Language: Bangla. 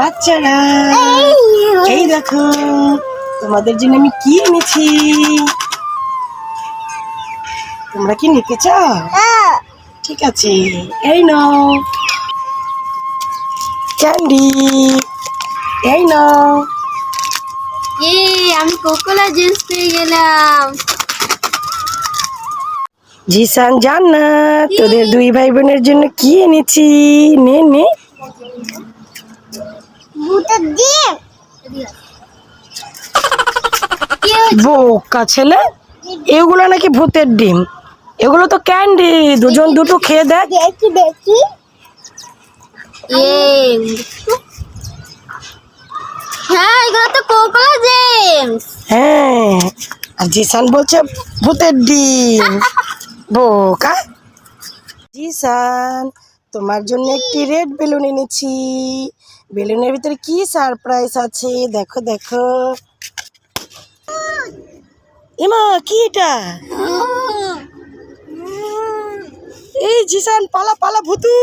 বাচ্চারা। এই দেখো তোমাদের জন্য আমি কি এনেছি? তোমরা কি নিতে চাও? ঠিক আছে এই নাও। ক্যান্ডি এই নাও। এ আমি কোকোলা জিন্স পেয়ে গেলাম। জিসান জান না তোদের দুই ভাই বোনের জন্য কি এনেছি? নে নে। বোকা ছেলে এগুলো নাকি ভূতের ডিম? এগুলো তো ক্যান্ডি দুজন দুটো খেয়ে দেখ। দেখি দেখি। হ্যাঁ এগুলো তো কোকোলা জেমস। হ্যাঁ আর জিসান বলছে ভূতের ডিম। বোকা। জিসান তোমার জন্য একটি রেড বেলুন এনেছি। বেলুনের ভিতরে কি সারপ্রাইজ আছে? দেখো দেখো। এমা কি এটা? এই জিসান, পালা পালা, ভুতু